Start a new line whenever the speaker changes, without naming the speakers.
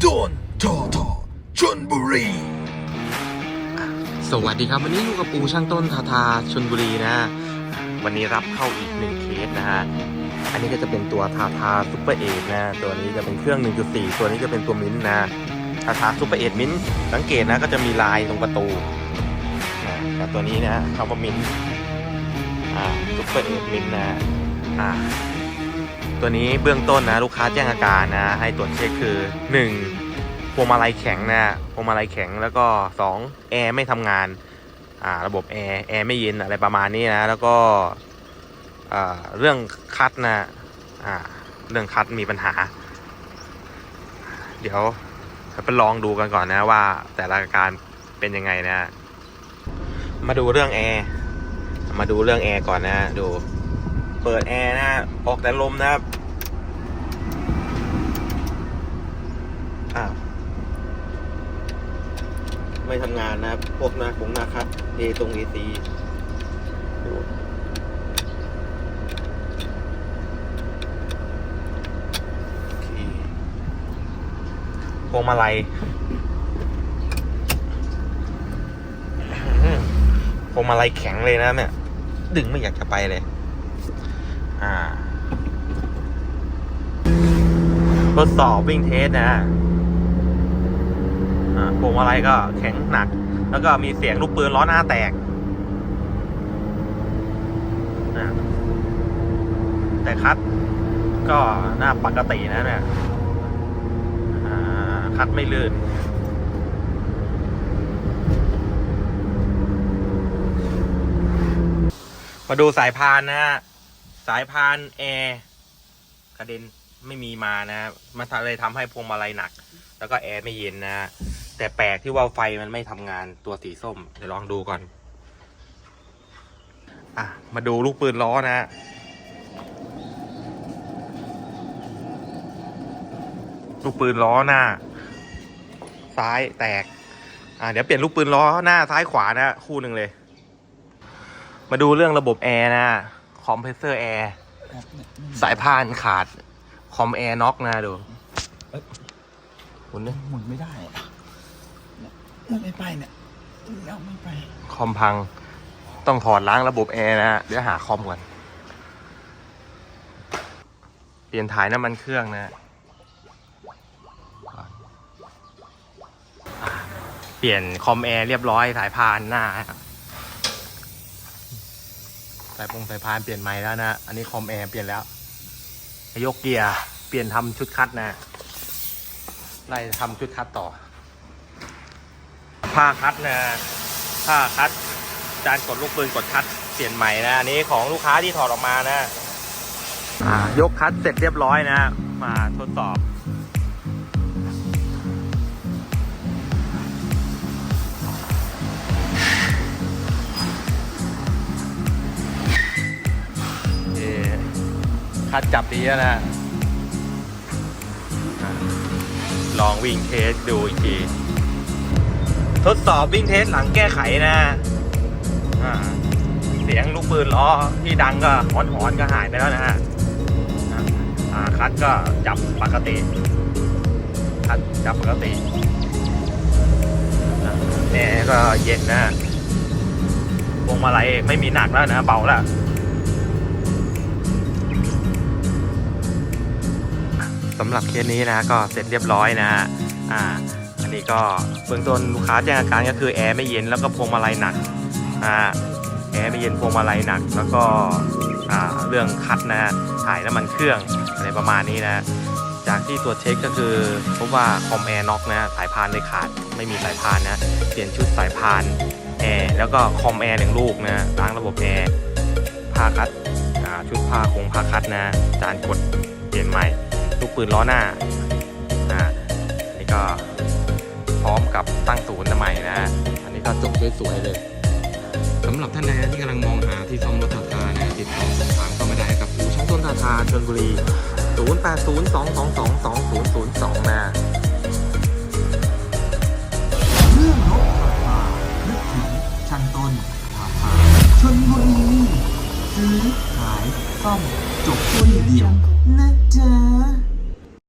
โดนทอทอชนบุรี
สวัสดีครับ วันนี้อยู่กับปูช่างต้นทาทาชนบุรีนะ วันนี้รับเข้าอีกหนึ่งเคสนะฮะ อันนี้ก็จะเป็นตัวทาทาซุปเปอร์เอทนะ ตัวนี้จะเป็นเครื่อง 1.4 ตัวนี้จะเป็นตัวมิ้นนะทาทาซุปเปอร์เอทมิ้นสังเกตนะก็จะมีลายตรงประตูนะแต่ตัวนี้นะคำว่ามิ้นอ่าซุปเปอร์เอทมิ้นนะอ่า ตัวนี้เบื้องต้นนะลูกค้าแจ้งอาการนะ ให้ตรวจเช็คคือ 1. พวงมาลัยแข็งนะพวงมาลัยแข็งแล้วก็ 2 แอร์ไม่ทำงานอ่าระบบแอร์แอร์ไม่เย็นอะไรประมาณนี้นะ แล้วก็เรื่องคัดนะอ่าเรื่องคัดมีปัญหา เดี๋ยวไปลองดูกันก่อนนะว่าแต่ละอาการเป็นยังไงนะ มาดูเรื่องแอร์มาดูเรื่องแอร์ก่อนนะดู เปิดแอร์นะฮะออกแต่ลมนะครับอ้าวไม่ทำงานนะครับ พวกนาคงนาครับเอตรงเอซีดูโคพวงมาลัยพวงมาลัยแข็งเลยนะเนี่ยดึงไม่อยากจะไปเลย อ่าทดสอบวิ่งเทสนะอ่าพวงมาลัยก็แข็งหนัก แล้วก็มีเสียงลูกปืนล้อหน้าแตก แต่คัดก็หน้าปกตินะเนี่ยคัดไม่ลื่นมาดูสายพานนะฮะายพานแอร์กระเด็นไม่มีมานะมันเลยทำให้พวงมาลัยหนัก แล้วก็แอร์ไม่เย็นนะแต่แปลกที่ว่าไฟมันไม่ทำงานตัวสีส้มเดี๋ยวลองดูก่อน อะ มาดูลูกปืนล้อนะลูกปืนล้อหน้า ซ้ายแตก อะเดี๋ยวเปลี่ยนลูกปืนล้อหน้าซ้ายขวานะ คู่หนึ่งเลย มาดูเรื่องระบบแอร์นะ คอมเพรสเซอร์แอร์สายพานขาด คอมแอร์น็อกนะดู
เอ้ย
หมุนดิ
หมุนไม่ได้อะเนี่ยมันไม่ไปเนี่ยเอาไม่ไป
คอมพัง ต้องถอดล้างระบบแอร์นะฮะ เดี๋ยวหาคอมก่อน เปลี่ยนถ่ายน้ำมันเครื่องนะฮะอะเปลี่ยนคอมแอร์เรียบร้อยสายพานหน้าฮะ สายพงสายพานเปลี่ยนใหม่แล้วนะ อันนี้คอมแอร์เปลี่ยนแล้วยกเกียร์ เปลี่ยนทำชุดคัดนะ ไล่ทำชุดคัดต่อ ผ้าคัดนะ ผ้าคัด จานกดลูกปืนกดคัด เปลี่ยนใหม่นะ อันนี้ของลูกค้าที่ถอดออกมานะอ่ายกคัดเสร็จเรียบร้อยนะ มาทดสอบ คัดจับดีแล้วนะอะลองวิ่งเทสดูอีกที ทดสอบวิ่งเทสหลังแก้ไขนะอ่าเสียงลูกปืนล้อที่ดังก็หอนหอนๆก็หายไปแล้วนะฮะอ่าอ่าคัดก็จับปกติ คัดจับปกติอ่าแหน่ก็เย็นนะพวงมาลัยไม่มีหนักแล้วนะ เบาแล้วำหรับเคสนี้นะก็เสร็จเรียบร้อยนะฮะอ่าอันนี้ก็เบื้องต้นลูกค้าแจ้งอาการก็คือแอร์ไม่เย็นแล้วก็พวงมาลัยหนักอ่าแอร์ไม่เย็นพวงมาลัยหนัก แล้วก็อ่าเรื่องคัดนะฮะถ่ายน้ำมันเครื่องอะไรประมาณนี้นะจากที่ตรวจเช็คก็คือพบว่าคอมแอร์น็อกนะสายพานเลยขาดไม่มีสายพานนะเปลี่ยนชุดสายพานแอร์แล้วก็คอมแอร์หนึ่งลูกนะล้างระบบแอร์ผ้าคัดชุดผ้าคงผ้าคัดนะจานกดเปลี่ยนใหม่ ลูกปืนล้อหน้าอ่าอันนี่ก็พร้อมกับตั้งศูนย์ใหม่นะอันนี้ก็จบสวยๆเลยสำหรับท่านใดที่กำลังมองหาที่ซ่อมรถทาทานะติดต่อสอบถามเข้ามาได้กับอู่ช่างต้นทาทาชลบุรี 0802222002 นะ
เรื่องรถราคานึกถึงช่างต้นราคาชนบุรีซื้อขายซ่อมจบที่เดียวนะจ๊ะ